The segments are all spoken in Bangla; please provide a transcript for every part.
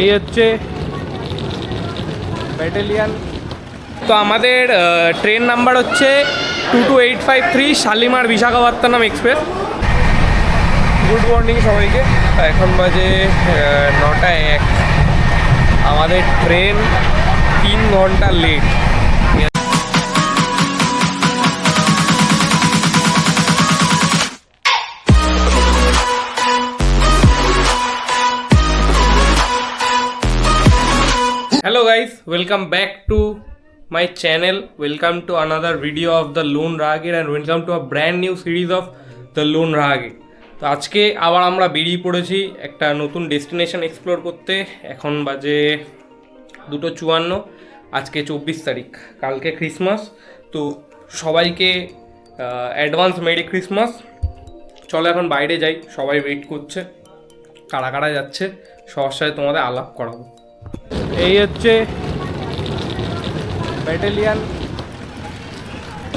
এই হচ্ছে ব্যাটালিয়ান তো আমাদের ট্রেন নাম্বার হচ্ছে two two eight five three Shalimar Visakhapatnam express good morning সবাইকে। এখন বাজে নটা এক। আমাদের ট্রেন তিন ঘণ্টা late hello guys, welcome back to my channel. Welcome to another video of the lone ragir and welcome to a brand new series of the lone ragir তো আজকে আবার আমরা বেরিয়ে পড়েছি একটা নতুন ডেস্টিনেশন এক্সপ্লোর করতে। এখন বাজে দুটো চুয়ান্ন, আজকে চব্বিশ তারিখ, কালকে ক্রিসমাস তো সবাইকে অ্যাডভান্স মেরি ক্রিসমাস চলো এখন বাইরে যাই, সবাই ওয়েট করছে, কারা কারা যাচ্ছে, সবার সাথে তোমাদের আলাপ করাবো। এই হচ্ছে ব্যাটালিয়ান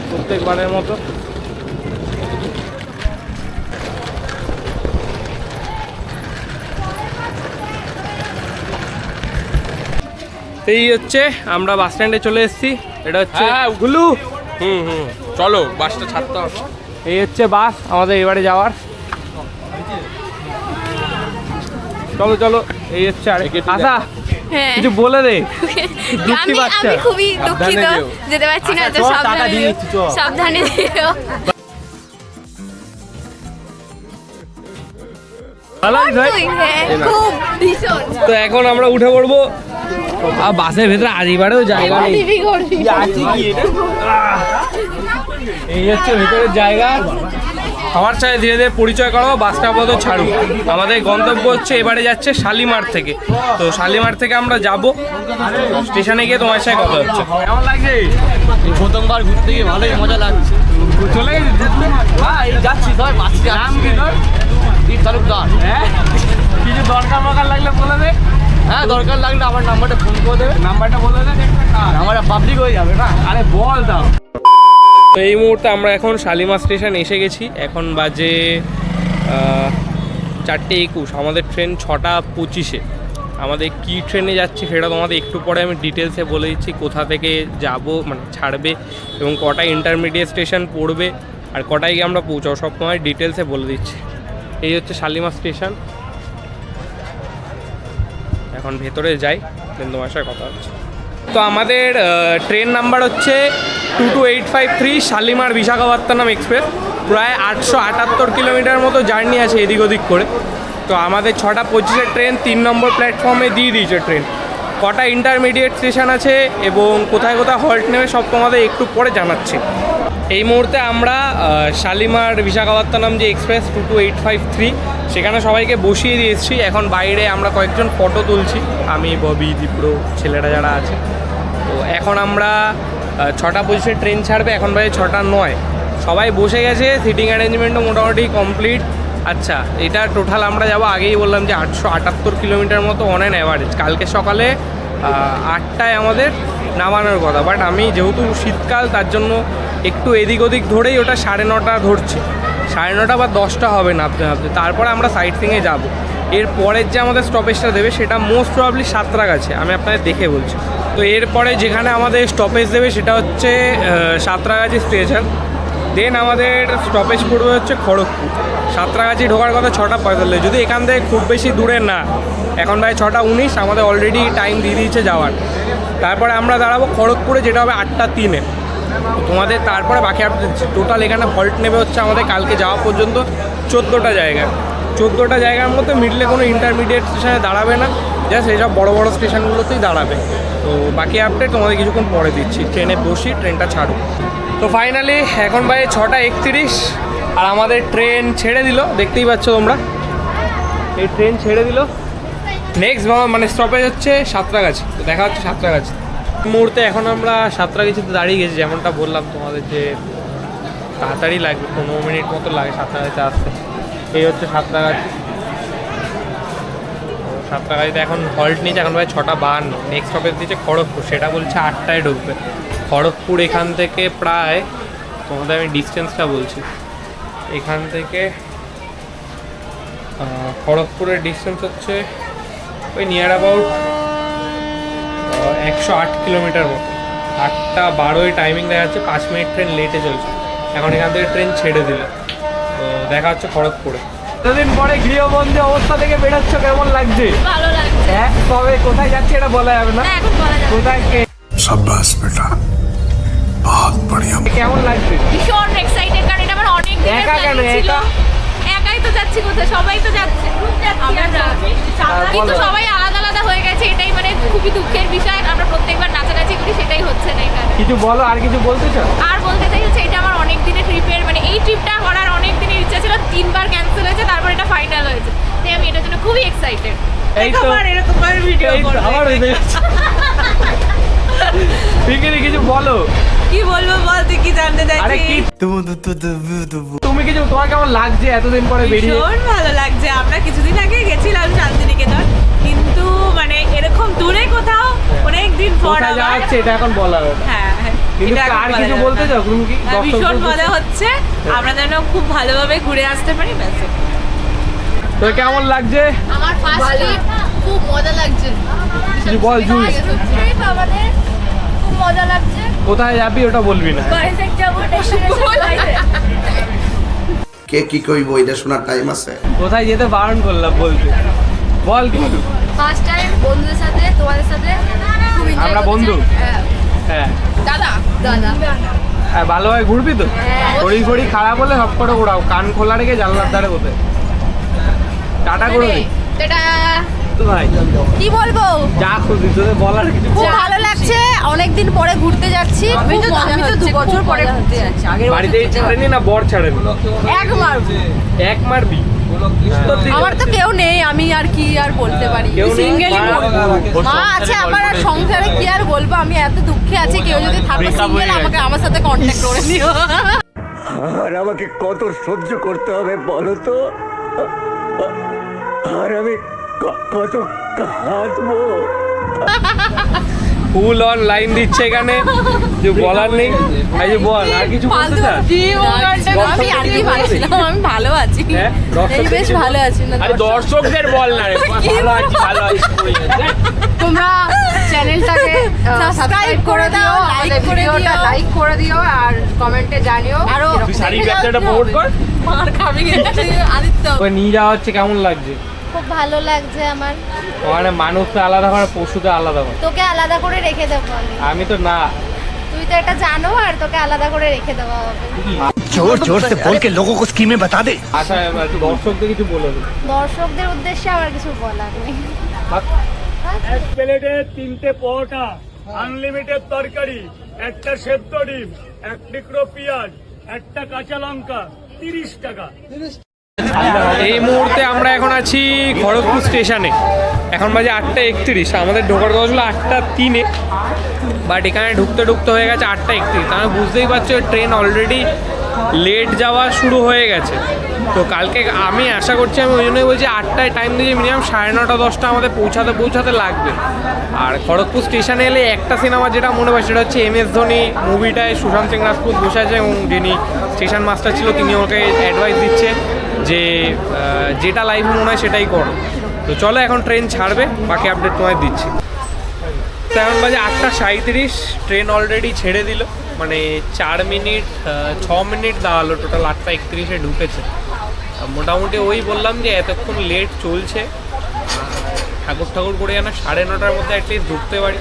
প্রত্যেকবারের মতো। এই হচ্ছে আমরা বাস স্ট্যান্ডে চলে এসেছি। এটা হচ্ছে হ্যাঁ, গুলু। হুম হুম। চলো বাসটা ছাড়তে হবে। এই হচ্ছে বাস আমাদের এবারে যাওয়ার। চলো চলো এই হচ্ছে আর হ্যাঁ কিছু বলে দে। দুঃখী আমি বাচ্চা। আমি খুবই দুঃখিত যেতে পারছি না আচ্ছা, তো সাবধানে। সাবধানে হ্যাঁ, তো এখন আমরা উঠে পড়ব। আর বাসের ভেতরে আদিবারেও জায়গা নেই। এই হচ্ছে ভেতরের জায়গা। সবার সাথে ধীরে ধীরে পরিচয় করাবো বাসটা আপাতত ছাড়ুক আমাদের গন্তব্য হচ্ছে এবারে যাচ্ছে শালিমার থেকে। তো শালিমার থেকে আমরা যাব। স্টেশনে গিয়ে তোমার সাথে কথা হচ্ছে। কেমন লাগছে? প্রথমবার ঘুরতে গিয়ে ভালোই মজা লাগছে। চলে হ্যাঁ যাচ্ছি সবাই বাসে নাম কি তোর দীপ তালুকদার। হ্যাঁ? কিছু দরকার মরকার লাগলে বলে দে। হ্যাঁ দরকার লাগলে আমার নাম্বারটা ফোন করে দেবে। নাম্বারটা বলে দে নাম্বারটা পাবলিক হয়ে যাবে না। আরে বল দাও তো এই মুহূর্তে আমরা এখন শালিমা স্টেশন এসে গেছি। এখন বাজে চারটে একুশ। আমাদের ট্রেন ছটা পঁচিশে। আমাদের কি ট্রেনে যাচ্ছি সেটা তোমাদের একটু পরে আমি ডিটেলসে বলে দিচ্ছি, কোথা থেকে যাব মানে ছাড়বে এবং কটা ইন্টারমিডিয়েট স্টেশন পড়বে আর কটায় গিয়ে আমরা পৌঁছাবো, সব তোমায় ডিটেলসে বলে দিচ্ছি। এই হচ্ছে শালিমা স্টেশন। এখন ভেতরে যাই তোমার সাথে কথা হচ্ছে। তো আমাদের ট্রেন নাম্বার হচ্ছে two two eight five three Shalimar Visakhapatnam express. প্রায় আটশো আটাত্তর কিলোমিটার মতো জার্নি আছে এদিক ওদিক করে। তো আমাদের ছটা পঁচিশের ট্রেন, তিন নম্বর প্ল্যাটফর্মে দিয়ে দিয়েছে ট্রেন। কটা ইন্টারমিডিয়েট স্টেশন আছে এবং কোথায় কোথায় হল্ট নেবে সব তোমাদের একটু পরে জানাচ্ছি। এই মুহূর্তে আমরা শালিমার বিশাখাপত্তনম যে express two two eight five three, সেখানে সবাইকে বসিয়ে দিয়ে এসেছি এখন বাইরে আমরা কয়েকজন ফটো তুলছি। আমি ববি, দীপ্র, ছেলেরা যারা আছে। তো এখন আমরা ছটা পঁচিশে ট্রেন ছাড়বে, এখন বাজে ছটা নয়। সবাই বসে গেছে, সিটিং অ্যারেঞ্জমেন্টও মোটামুটি কমপ্লিট। আচ্ছা এটা টোটাল আমরা যাব, আগেই বললাম যে আটশো আটাত্তর কিলোমিটার মতো অন অ্যান অ্যাভারেজ কালকে সকালে আটটায় আমাদের নামানোর কথা। বাট আমি যেহেতু শীতকাল, তার জন্য একটু এদিক ওদিক ধরেই ওটা সাড়ে নটা ধরছে। সাড়ে নটা বা দশটা হবে নামতে নামতে। তারপরে আমরা সাইট সিংয়ে যাব। এর পরের যে আমাদের স্টপেজটা দেবে, সেটা মোস্ট প্রবাবলি সাঁতরাগাছে। আমি আপনাদের দেখে বলছি। তো এরপরে যেখানে আমাদের স্টপেজ দেবে সেটা হচ্ছে সাঁতরাগাছি স্টেশন দেন আমাদের স্টপেজ পড়বে হচ্ছে খড়গপুর। সাঁতরাগাছি ঢোকার কথা ছটা পঁয়তাল্লিশ। যদি এখান থেকে খুব বেশি দূরে না, এখন প্রায় ছটা উনিশ, আমাদের অলরেডি টাইম দিয়ে দিয়েছে যাওয়ার। তারপরে আমরা দাঁড়াবো খড়গপুরে, যেটা হবে আটটা তিনে। তোমাদের তারপরে বাকি টোটাল এখানে হল্ট নেবে হচ্ছে আমাদের কালকে যাওয়া পর্যন্ত চোদ্দোটা জায়গা। চোদ্দোটা জায়গার মধ্যে মিডলে কোনো ইন্টারমিডিয়েট স্টেশনে দাঁড়াবে না। জাস্ট এইসব বড় বড় স্টেশনগুলোতেই দাঁড়াবে। তো বাকি আপডেট তোমাদের কিছুক্ষণ পরে দিচ্ছি। ট্রেনে বসি, ট্রেনটা ছাড়ুক তো ফাইনালি এখন বাজে ছটা একত্রিশ, আর আমাদের ট্রেন ছেড়ে দিল, দেখতেই পাচ্ছ তোমরা। এই ট্রেন ছেড়ে দিল। নেক্সট মানে স্টপেজ হচ্ছে সাঁতরাগাছি। তো দেখা হচ্ছে সাঁতরাগাছি। মুহূর্তে এখন আমরা সাঁতরাগাছিতে দাঁড়িয়ে গেছি, যেমনটা বললাম তোমাদের যে তাড়াতাড়ি লাগবে, পনেরো মিনিট মতো লাগে সাঁতরাগাছিতে আসতে। এই হচ্ছে সাঁতরাগাছি। সাঁতরাগাছিতে এখন হল্ট নিয়েছে, এখন প্রায় ছটা বাহান্ন। নেক্সট স্টপেজ দিয়েছে খড়গপুর, সেটা বলছে আটটায় ঢুকবে। খড়গপুর এখান থেকে প্রায়, তোমাদের আমি ডিস্টেন্সটা বলছি। এখান থেকে খড়গপুরের ডিস্টেন্স হচ্ছে ওই নিয়ার অ্যাবাউট একশো আট কিলোমিটার মতো। আটটা বারোই টাইমিং দেখা যাচ্ছে, পাঁচ মিনিট ট্রেন লেটে চলছে। এখন এখান থেকে ট্রেন ছেড়ে দিল। দেখা হচ্ছে খড়গপুরে। এতদিন পরে গৃহবন্দী অবস্থা থেকে বেরোচ্ছ কেমন লাগছে? ভালো লাগছে। এক তবে কোথায় যাচ্ছে এটা বলা যাবে না। এখন বলা যাবে কোথায় কে? সাব্বাস বেটা বহুত বড়িয়া কেমন লাগছে? ভীষণ এক্সাইটেড কারণ এটা আমার অনেক দিনের একা কেন একা? একাই তো যাচ্ছি কোথায়? সবাই তো যাচ্ছে। যাচ্ছি আমরা সবাই আলাদা হয়ে গেছে এটাই মানে খুবই দুঃখের বিষয়। আমরা প্রত্যেকবার নাচানাচি করি সেটাই হচ্ছে না? এখানে কিছু বলো আর কিছু বলতে চাও? আর বলতে চাই হচ্ছে এটা আমার অনেক দিনের ট্রিপের মানে এই ট্রিপটা করার অনেক দিনের ইচ্ছা ছিল তিনবার ক্যান্সেল হয়েছে তারপর এটা ফাইনাল হয়েছে। তাই আমি এটার জন্য খুবই এক্সাইটেড এই তো এরকম ভাবে ভিডিও আবার হয়ে যাচ্ছে। ঠিকই কিছু বলো? কি বলব বল তুই কি জানতে আরে চাইছিস তুমি কিছু তোমার কেমন লাগছে এতদিন পরে বেরিয়ে? ভীষণ ভালো লাগছে আমরা কিছুদিন হচ্ছে এটা এখন বলা হবে হ্যাঁ হ্যাঁ, বলতে চাও? কি হ্যাঁ, দর্শকদের ভীষণ মজা হচ্ছে। আমরা যেন খুব ভালোভাবে ঘুরে আসতে পারি ব্যাস। তো কেমন লাগছে? আমার ফার্স্ট ট্রিপ খুব মজা লাগছে। বল জুই। ট্রিপ আমাদের খুব মজা লাগছে। কোথায় যাবি ওটা বলবি না। যাব কে কি কইব এটা শোনার টাইম আছে। কোথায় যেতে বারণ করলাম বলতে। বল কিছু ফার্স্ট টাইম বন্ধুদের সাথে তোমাদের সাথে। আমরা বন্ধু? হ্যাঁ। হ্যাঁ। দাদা? দাদা। হ্যাঁ ভালোভাবে ঘুরবি তো? হ্যাঁ। ঘড়ি ঘড়ি খারাপ হলে সব করে ওড়াও কান খোলা রেখে জানলার ধারে কোথায় টাটা করে ভাই কি বলব? যা খুশি তোদের বলার কিছু খুব ভালো লাগছে অনেকদিন পরে ঘুরতে যাচ্ছি আমি তো আমি তো দু বছর পরে ঘুরতে। যাচ্ছি আগের বাড়িতে ছাড়েনি না বর ছাড়েনি? এক মারবো এক মারবি আমার তো কেউ নেই আমি আর কি আর বলতে পারি? সিঙ্গেলই মা- মা আছে আমার আর সংসারে কি আর বলব? আমি এত দুঃখে আছি কেউ যদি থাকো সিঙ্গেল আমাকে আমার সাথে কন্ট্যাক্ট করে দিও আর আমাকে কত সহ্য করতে হবে বলো তো? আর আমি কত কাঁদবো? ফুল অন লাইন দিচ্ছে এখানে। যে বলার নেই। এই যে বল আর কিছু বলতে চাস? আমি আর কি পারছিলাম আমি ভালো আছি। হ্যাঁ, এই বেশ ভালো আছি না আরে দর্শকদের বল না রে ভালো আছি ভালো আছি তোমরা চ্যানেলটাকে সাবস্ক্রাইব করে দাও লাইক করে দিও। লাইক করে দিও আর কমেন্টে জানিও আরও তুই শাড়ির ব্যবসাটা প্রমোট কর। মার খাবি। কিন্তু আদিত্য। ওই নিয়ে যাওয়া হচ্ছে কেমন লাগছে? খুব ভালো লাগছে আমার। মানে মানুষ তো আলাদা করে পশু তো আলাদা করে তোকে আলাদা করে রেখে দেব আমি। তো না। তুই তো এটা জানো আর তোকে আলাদা করে রেখে দেব জোর জোর সে বল কে লোগো কো স্কিমে বাতা দে। আচ্ছা দর্শকদের কিছু বলো দে দর্শকদের উদ্দেশ্যে আমার কিছু বলার নেই। এক প্লেটে তিনটে পরোটা আনলিমিটেড তরকারি একটা সেদ্ধ ডিম এক টুকরো পেঁয়াজ একটা কাঁচা লঙ্কা তিরিশ টাকা। এই মুহূর্তে আমরা এখন আছি খড়গপুর স্টেশনে। এখন বাজে আটটা একত্রিশ, আমাদের ঢোকার কথা ছিল আটটা তিনে বাট এখানে ঢুকতে ঢুকতে হয়ে গেছে আটটা একত্রিশ। তাহলে বুঝতেই পারছ ট্রেন অলরেডি লেট যাওয়া শুরু হয়ে গেছে। তো কালকে আমি আশা করছি, আমি ওই জন্যই বলছি আটটায় টাইম দিয়ে মিনিমাম সাড়ে নটা, দশটা আমাদের পৌঁছাতে পৌঁছাতে লাগবে। আর খড়গপুর স্টেশনে এলে একটা সিনেমা যেটা মনে হয় সেটা হচ্ছে এম এস ধোনি মুভিটায় সুশান্ত সিং রাজপুত বসে আছে এবং যিনি স্টেশন মাস্টার ছিল, তিনি ওকে অ্যাডভাইস দিচ্ছে। যে যেটা লাইভে মনে হয় সেটাই করো। তো চলো এখন ট্রেন ছাড়বে, বাকি আপডেট তোমায় দিচ্ছি। তো এখন বাজে আটটা সাঁত্রিশ ট্রেন অলরেডি ছেড়ে দিল। মানে চার মিনিট ছ মিনিট দাঁড়াল টোটাল আটটা একত্রিশে ঢুকেছে। মোটামুটি ওই বললাম যে এতক্ষণ লেট চলছে। ঠাকুর ঠাকুর করে যেন সাড়ে নটার মধ্যে অ্যাটলিস্ট ঢুকতে পারি।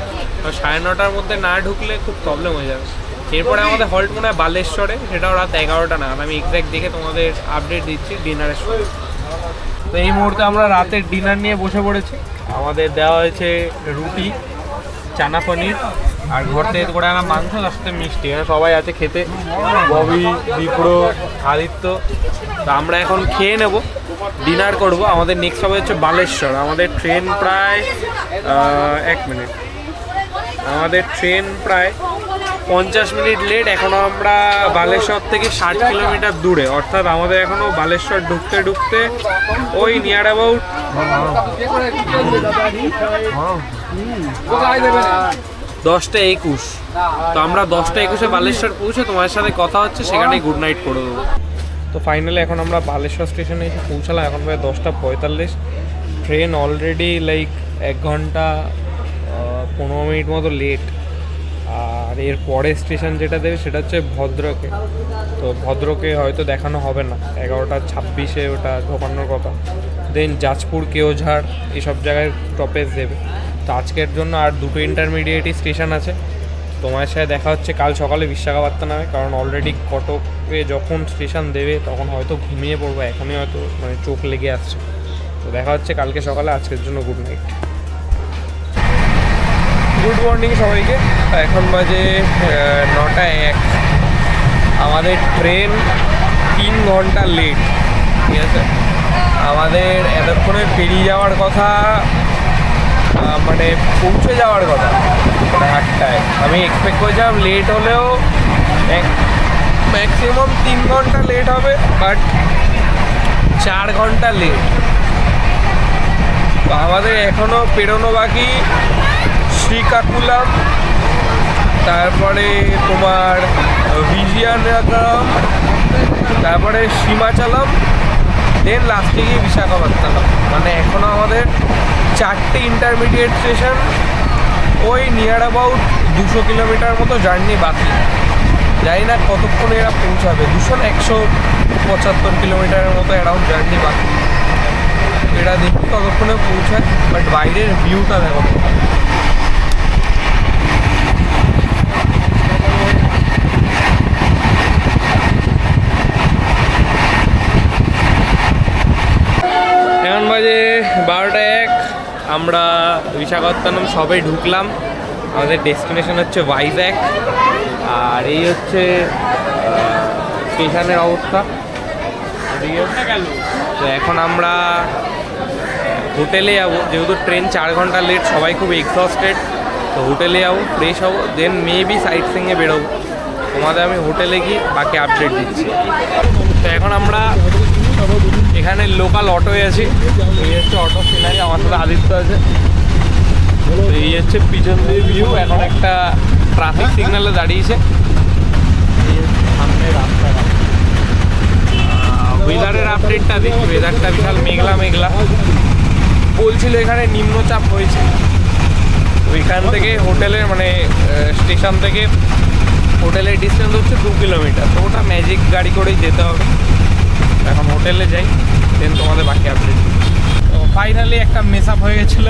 সাড়ে নটার মধ্যে না ঢুকলে খুব প্রবলেম হয়ে যাবে। এরপরে আমাদের হল্ট মনে হয় বালেশ্বরে সেটাও রাত এগারোটা নাগাদ। আমি এক্স্যাক্ট দেখে তোমাদের আপডেট দিচ্ছি ডিনারের সময়। তো এই মুহূর্তে আমরা রাতের ডিনার নিয়ে বসে পড়েছি। আমাদের দেওয়া হয়েছে রুটি, চানা পনির, আর ঘর থেকে করে আনা মাংস, তার সাথে মিষ্টি। এখানে সবাই আছে খেতে। ববি, বিপ্রো, আদিত্য। তো আমরা এখন খেয়ে নেব ডিনার করব। আমাদের নেক্সট হবে হচ্ছে বালেশ্বর। আমাদের ট্রেন প্রায় এক মিনিট আমাদের ট্রেন প্রায় পঞ্চাশ মিনিট লেট এখনও আমরা বালেশ্বর থেকে ষাট কিলোমিটার দূরে। অর্থাৎ আমাদের এখনও বালেশ্বর ঢুকতে ঢুকতে ওই নিয়ার অ্যাবাউট দশটা একুশ। তো আমরা দশটা একুশে বালেশ্বর পৌঁছে তোমার সাথে কথা হচ্ছে, সেখানেই গুড নাইট করে দেবো। তো ফাইনালি এখন আমরা বালেশ্বর স্টেশনে এসে পৌঁছালাম, এখন প্রায় দশটা পঁয়তাল্লিশ। ট্রেন অলরেডি লাইক এক ঘণ্টা পনেরো মিনিট মতো লেট আর এর পরের স্টেশন যেটা দেবে সেটা হচ্ছে ভদ্রকে। তো ভদ্রকে হয়তো দেখানো হবে না। এগারোটা ছাব্বিশে ওটা ঢোকানোর কথা। দেন যাজপুর, কেওঝাড় এসব জায়গায় স্টপেজ দেবে। তো আজকের জন্য আর দুটো ইন্টারমিডিয়েটই স্টেশন আছে। তোমার সাথে দেখা হচ্ছে কাল সকালে বিশাখাপত্তনমে নামে কারণ অলরেডি কটকে যখন স্টেশন দেবে, তখন হয়তো ঘুমিয়ে পড়ব। এখনই হয়তো মানে চোখ লেগে আসছে। তো দেখা হচ্ছে কালকে সকালে। আজকের জন্য গুড নাইট গুড মর্নিং সবাইকে। এখন বাজে নটা এক। আমাদের ট্রেন তিন ঘণ্টা লেট ঠিক আছে? আমাদের এতক্ষণে পেরিয়ে যাওয়ার কথা মানে পৌঁছে যাওয়ার কথা মানে আটটায়। আমি এক্সপেক্ট করেছিলাম লেট হলেও ম্যাক্সিমাম তিন ঘণ্টা লেট হবে বাট চার ঘণ্টা লেট আমাদের এখনও পেরোনো বাকি। শ্রীকাকুলাম, তারপরে তোমার বিজয়ানগরম তারপরে সীমাচলম দেন লাস্টে গিয়ে বিশাখাপত্তনম। মানে এখনও আমাদের চারটে ইন্টারমিডিয়েট স্টেশন ওই নিয়ার অ্যাবাউট দুশো কিলোমিটার মতো জার্নি বাকি। জানি না কতক্ষণে এরা পৌঁছাবে। দুশো না একশো পঁচাত্তর কিলোমিটারের মতো অ্যারাউন্ড জার্নি বাকি। এরা দেখি কতক্ষণে পৌঁছায় বাট বাইরের ভিউটা দেখো এখন বাজে বারোটা এক আমরা বিশাখাপত্তনম সবে ঢুকলাম। আমাদের ডেস্টিনেশন হচ্ছে ভাইজ্যাক আর এই হচ্ছে স্টেশনের অবস্থা। তো এখন আমরা হোটেলে যাব। যেহেতু ট্রেন চার ঘণ্টা লেট সবাই খুব এক্সস্টেড তো হোটেলে যাব ফ্রেশ হব দেন মেবি সাইট সিংয়ে বেরোবো। তোমাদের আমি হোটেলে গিয়ে বাকি আপডেট দিচ্ছি। তো এখন আমরা এখানে লোকাল অটোয় আছি। এই হচ্ছে অটো সিনারি আমার সাথে আদিত্য আছে। এই হচ্ছে পিছন দিয়ে ভিউ এখন একটা ট্রাফিক সিগন্যালে দাঁড়িয়েছে। ওয়েদারের আপডেটটা দেখি ওয়েদারটা বিশাল মেঘলা মেঘলা। বলছিল এখানে নিম্নচাপ হয়েছে। ওইখান থেকে হোটেলের মানে স্টেশন থেকে হোটেলের ডিস্টেন্স হচ্ছে দু কিলোমিটার। তো ওটা ম্যাজিক গাড়ি করেই যেতে হবে। এখন হোটেলে যাই দেন তোমাদের বাকি আপডেট তো ফাইনালি একটা মেস আপ হয়ে গেছিল।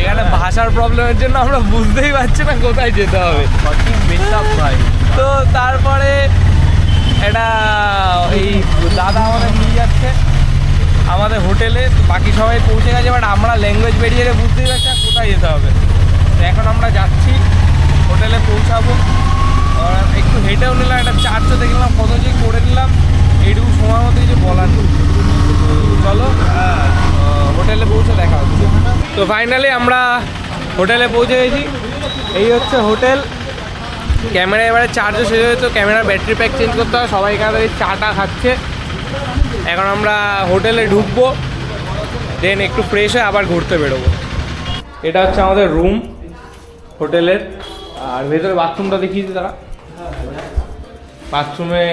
এখানে ভাষার প্রবলেমের জন্য আমরা বুঝতেই পারছি না কোথায় যেতে হবে। ভাই। তো তারপরে এটা এই দাদা আমাদের নিয়ে যাচ্ছে আমাদের হোটেলে বাকি সবাই পৌঁছে গেছে বাট আমরা ল্যাঙ্গুয়েজ বেরিয়ে বুঝতেই পারছি না কোথায় যেতে হবে। তো এখন আমরা যাচ্ছি হোটেলে পৌঁছাবো। আর একটু হেঁটেও নিলাম একটা চার্জও দেখলাম কত যে করে নিলাম। এইটুকু সময় মতো কিছু বলার চলো হোটেলে পৌঁছে দেখা হচ্ছে। তো ফাইনালি আমরা হোটেলে পৌঁছে গেছি। এই হচ্ছে হোটেল। ক্যামেরা এবারে চার্জও শেষ হয়েছে ক্যামেরার ব্যাটারি প্যাক চেঞ্জ করতে হয় সবাই এখানে চাটা খাচ্ছে। এখন আমরা হোটেলে ঢুকবো দেন একটু ফ্রেশ হয়ে আবার ঘুরতে বেরোবো। এটা হচ্ছে আমাদের রুম হোটেলের। আর ভেতরে বাথরুমটা দেখিয়েছি তারা। বাথরুমে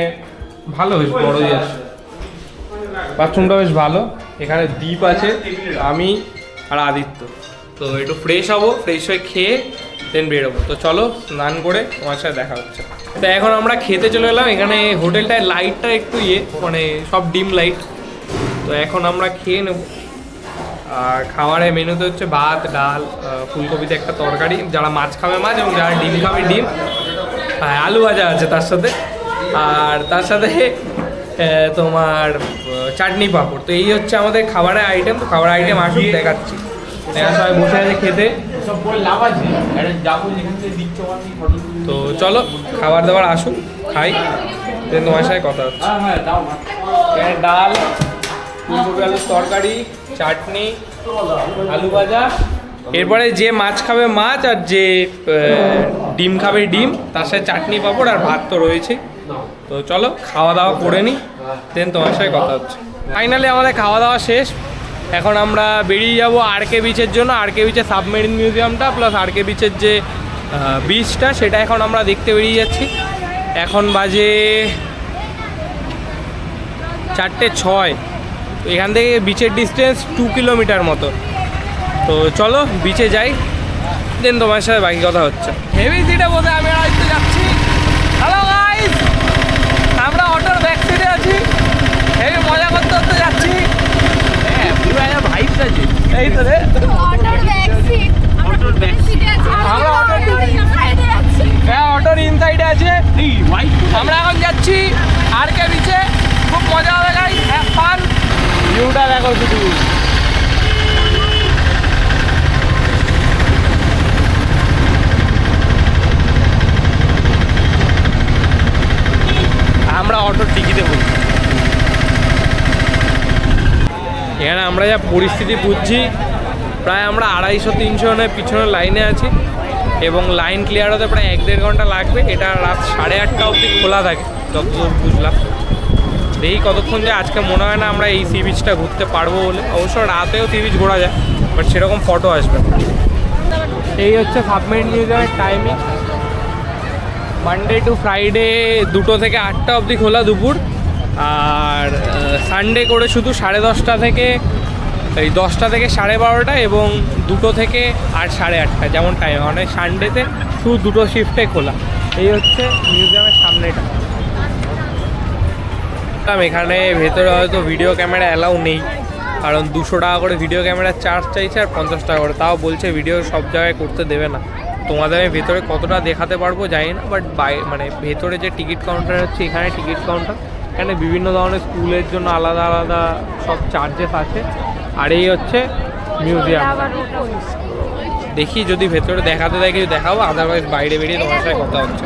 ভালো বেশ বড়ই আছে। বাথরুমটা বেশ ভালো। এখানে দ্বীপ আছে আমি আর আদিত্য। তো একটু ফ্রেশ হব ফ্রেশ হয়ে খেয়ে দেন বেরোবো। তো চলো স্নান করে তোমার সাথে দেখা হচ্ছে। তো এখন আমরা খেতে চলে এলাম। এখানে হোটেলটায় লাইটটা একটু ইয়ে মানে সব ডিম লাইট তো এখন আমরা খেয়ে নেব। আর খাবারের মেনুতে হচ্ছে ভাত ডাল ফুলকপিতে একটা তরকারি। যারা মাছ খাবে মাছ এবং যারা ডিম খাবে ডিম। হ্যাঁ আলু ভাজা আছে তার সাথে। আর তার সাথে তোমার চাটনি পাঁপড়। তো এই হচ্ছে আমাদের খাবারের আইটেম তো খাবারের আইটেম আসুক দেখাচ্ছি। সবাই বসে আছে খেতে। ফটো তো চলো খাবার দাবার আসুক খাই। দেন তোমার সাথে কথা হচ্ছে। হ্যাঁ হ্যাঁ ডাল ফুলকপি আলুর তরকারি চাটনি আলু ভাজা। এরপরে যে মাছ খাবে মাছ আর যে ডিম খাবে ডিম তার সাথে চাটনি পাঁপড় আর ভাত তো রয়েছে। তো চলো, খাওয়া দাওয়া করে নিই দেন তোমার সাথে কথা হচ্ছে। ফাইনালি আমাদের খাওয়া দাওয়া শেষ। এখন আমরা বেরিয়ে যাব আর কে বিচের জন্য। আর কে বিচের সাবমেরিন মিউজিয়ামটা প্লাস আর কে বিচের যে বিচটা সেটা এখন আমরা দেখতে বেরিয়ে যাচ্ছি। এখন বাজে চারটে ছয়। এখান থেকে বিচের ডিস্টেন্স টু কিলোমিটার মতো। তো চলো বিচে যাই। দেন তোমার সাথে বাকি কথা হচ্ছে। হেভি সিটে বসে আমি আর আদিত্য যাচ্ছি হ্যালো গাইস আমরা অটোর ব্যাক সাইডে আছি হেভি মজা করতে করতে যাচ্ছি হ্যাঁ পুরো একটা ভাইবস আছে? এই তো রে। অটোর ব্যাক সিট অটোর back সিটে আছি। আমরা অটোর সাইডে আছি। হ্যাঁ অটোর ইনসাইডে আছে। আমরা এখন যাচ্ছি আর কে বিচে খুব মজা হবে গাই হ্যাভ ফান ভিউটা দেখো শুধু আমরা অটোর টিকিটে বলি এখানে আমরা যা পরিস্থিতি বুঝছি, প্রায় আমরা আড়াইশো, তিনশো জনের পিছনে লাইনে আছি এবং লাইন ক্লিয়ার হতে প্রায় এক দেড় ঘণ্টা লাগবে। এটা রাত সাড়ে আটটা অবধি খোলা থাকে, যতদূর বুঝলাম। দেখি কতক্ষণ যে আজকে মনে হয় না আমরা এই সি বিচটা ঘুরতে পারব বলে। অবশ্য রাতেও সি বিচ ঘোরা যায় বাট সেরকম ফটো আসবে এই হচ্ছে সাবমেরিন মিউজিয়ামের টাইমিং মানডে টু ফ্রাইডে দুটো থেকে আটটা অবধি খোলা দুপুর। আর সানডে করে শুধু সাড়ে দশটা থেকে, এই দশটা থেকে সাড়ে বারোটা এবং দুটো থেকে আট সাড়ে আটটা, যেমন টাইম মানে সানডেতে শুধু দুটো শিফটে খোলা। এই হচ্ছে মিউজিয়ামের সামনেটা এখানে ভেতরে হয়তো ভিডিও ক্যামেরা অ্যালাউ নেই, কারণ দুশো টাকা করে ভিডিও ক্যামেরার চার্জ চাইছে আর পঞ্চাশ টাকা করে। তাও বলছে ভিডিও সব জায়গায় করতে দেবে না। তোমাদের আমি ভেতরে কতটা দেখাতে পারব জানি না বাট বাই মানে ভেতরে যে টিকিট কাউন্টার হচ্ছে, এখানে টিকিট কাউন্টার এখানে বিভিন্ন ধরনের স্কুলের জন্য আলাদা আলাদা সব চার্জেস আছে। আর এই হচ্ছে মিউজিয়াম দেখি যদি ভেতরে দেখাতে দেয় কিছু দেখাবো আদারওয়াইজ বাইরে বেরিয়ে তোমার সাথে কথা হচ্ছে।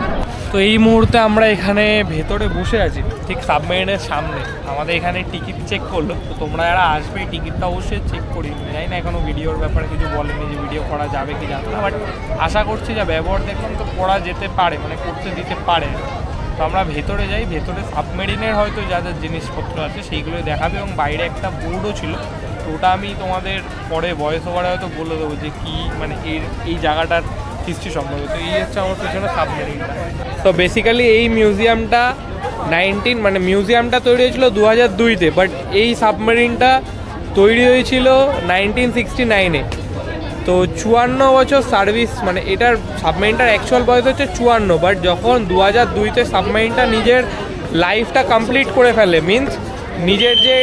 তো এই মুহূর্তে আমরা এখানে ভেতরে বসে আছি, ঠিক সাবমেরিনের সামনে। আমাদের এখানে টিকিট চেক করল, তো তোমরা যারা আসবে টিকিটটা অবশ্যই চেক করি জানি না এখনও ভিডিওর ব্যাপারে কিছু বলেনি যে ভিডিও করা যাবে কি জানো না বাট আশা করছি যা ব্যবহার দেখলাম তো করা যেতে পারে মানে করতে দিতে পারে। তো আমরা ভেতরে যাই, ভেতরে সাবমেরিনের হয়তো যা যা জিনিসপত্র আছে সেইগুলো দেখাবে এবং বাইরে একটা বোর্ডও ছিল। তো ওটা আমি তোমাদের পরে ভয়েস ওভারে হয়তো বলে দেবো যে কী মানে এর, এই জায়গাটার হিস্ট্রি সম্পর্কে। তো এই হচ্ছে আমার পিছনে সাবমেরিনটা তো বেসিক্যালি এই মিউজিয়ামটা নাইনটিন মানে মিউজিয়ামটা তৈরি হয়েছিল দু হাজার দুইতে বাট এই সাবমেরিনটা তৈরি হয়েছিল নাইনটিন সিক্সটি নাইনে তো চুয়ান্ন বছর সার্ভিস মানে এটার সাবমেরিনটার অ্যাকচুয়াল বয়স হচ্ছে চুয়ান্ন বাট যখন দু হাজার দুইতে সাবমেরিনটা নিজের লাইফটা কমপ্লিট করে ফেলে মিন্স নিজের যে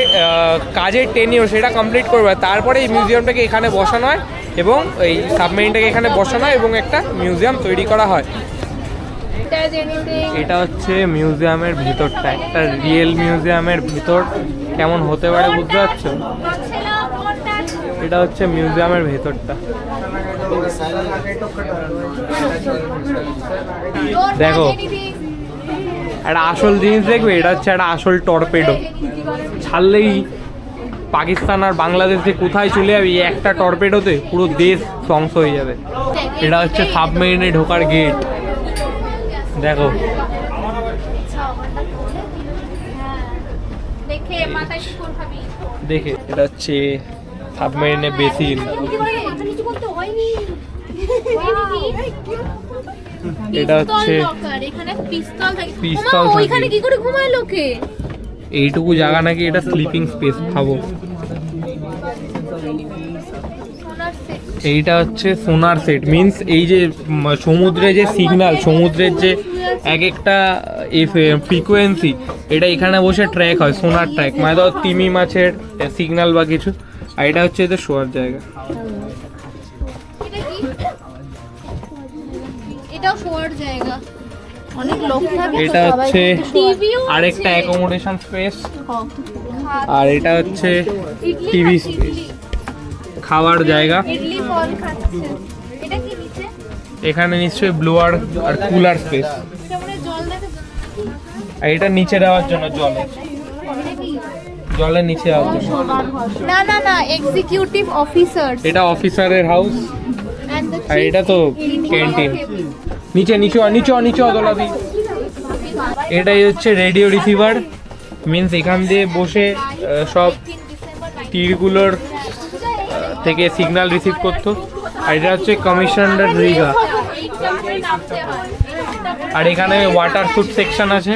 কাজের টেনিওর সেটা কমপ্লিট করবে তারপরে এই মিউজিয়ামটাকে এখানে বসানো হয় এবং এই সাবমেরিনটাকে এখানে বসানো হয় এবং একটা মিউজিয়াম তৈরি করা হয়। এটা হচ্ছে মিউজিয়ামের ভিতরটা, একটা রিয়েল মিউজিয়ামের ভিতর, কেমন হতে পারে বুঝতে পারছ? এটা হচ্ছে মিউজিয়ামের ভেতরটা। দেখো একটা আসল জিনিস দেখবে এটা হচ্ছে একটা আসল টর্পেডো ছাড়লেই পাকিস্তান আর বাংলাদেশ যে কোথায় চলে যাবে একটা টর্পেডোতে পুরো দেশ ধ্বংস হয়ে যাবে। এটা হচ্ছে সাবমেরিনে ঢোকার গেট দেখো। দেখে এটা হচ্ছে সাবমেরিনে বেসিন এটা হচ্ছে পিস্তল। ওইখানে কি করে ঘুমায় লোকে? এইটুকু জায়গা নাকি এটা স্লিপিং স্পেস ভাবো। সেট এইটা হচ্ছে সোনার সেট মিন্স এই যে সমুদ্রে যে সিগন্যাল সমুদ্রের যে এক একটা ফ্রিকোয়েন্সি এটা এখানে বসে ট্র্যাক হয় সোনার ট্র্যাক মানে ধর তিমি মাছের সিগন্যাল বা কিছু। আর এটা হচ্ছে এদের শোয়ার জায়গা। এটা এটাও শোয়ার জায়গা। অনেক লোক থাকে এটা হচ্ছে আরেকটা অ্যাকোমোডেশন স্পেস আর এটা হচ্ছে TV space। খাওয়ার জায়গা। এখানে নিশ্চয়ই ব্লোয়ার আর কুলার স্পেস আর এটা নিচে দেওয়ার জন্য জল। কি জলের নিচে না না না এক্সিকিউটিভ অফিসার এটা অফিসারের হাউস আর এটা তো ক্যান্টিন নিচে নিচে নিচে নিচে অদলাদি। এটাই হচ্ছে রেডিও রিসিভার মিন্স এখান দিয়ে বসে সব তীরগুলোর থেকে সিগন্যাল রিসিভ করতো। আর এটা হচ্ছে কমিশনার রিগা আর এখানে ওয়াটার স্যুট সেকশন আছে।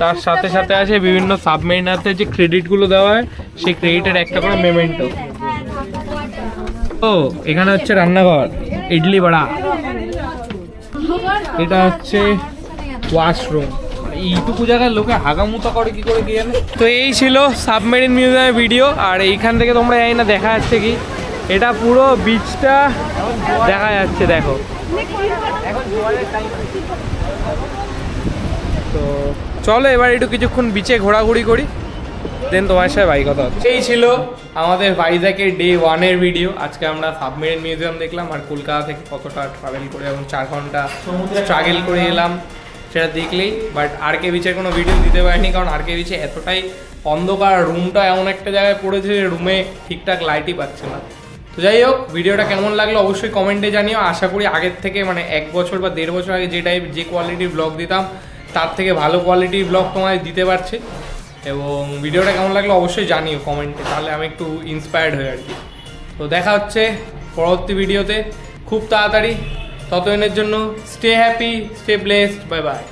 তার সাথে সাথে আছে বিভিন্ন সাবমেরিনাতে যে ক্রেডিটগুলো দেওয়া হয়, সেই ক্রেডিটের একটা করে মেমেন্টো ও, এখানে হচ্ছে রান্নাঘর, ইডলি বড়া। এটা হচ্ছে ওয়াশরুম এইটুকু জায়গায় লোকে হাগামুতা করে কি করে জানে? তো এই ছিল সাবমেরিন মিউজিয়ামের ভিডিও আর এইখান থেকে তোমরা জানি না দেখা যাচ্ছে কি। এটা পুরো বিচটা দেখা যাচ্ছে, দেখো। তো চলো এবার একটু কিছুক্ষণ বিচে ঘোরাঘুরি করি। দেন তোমার সাথে বাই কথা এই ছিল আমাদের ভাইজ্যাকের ডে ওয়ানের ভিডিও আজকে আমরা সাবমেরিন মিউজিয়াম দেখলাম আর কলকাতা থেকে কতটা ট্রাভেল করে এবং চার ঘণ্টা স্ট্রাগল করে এলাম, সেটা দেখলেই। বাট আর কে বিচের কোনো ভিডিও দিতে পারিনি, কারণ আর কে বিচে এতটাই অন্ধকার রুমটা এমন একটা জায়গায় পড়েছে যে রুমে ঠিকঠাক লাইটই পাচ্ছে না। তো যাই হোক ভিডিওটা কেমন লাগল অবশ্যই কমেন্টে জানিও। আশা করি আগের থেকে মানে এক বছর বা দেড় বছর আগে যে টাইপ যে কোয়ালিটির ব্লগ দিতাম তার থেকে ভালো কোয়ালিটির ব্লগ তোমায় দিতে পারছে। এবং ভিডিওটা কেমন লাগল অবশ্যই জানিও কমেন্টে, তাহলে আমি একটু ইন্সপায়ার্ড হই আর কি। তো দেখা হচ্ছে পরবর্তী ভিডিওতে। খুব তাড়াতাড়ি, ততদিনের জন্য stay happy stay blessed bye bye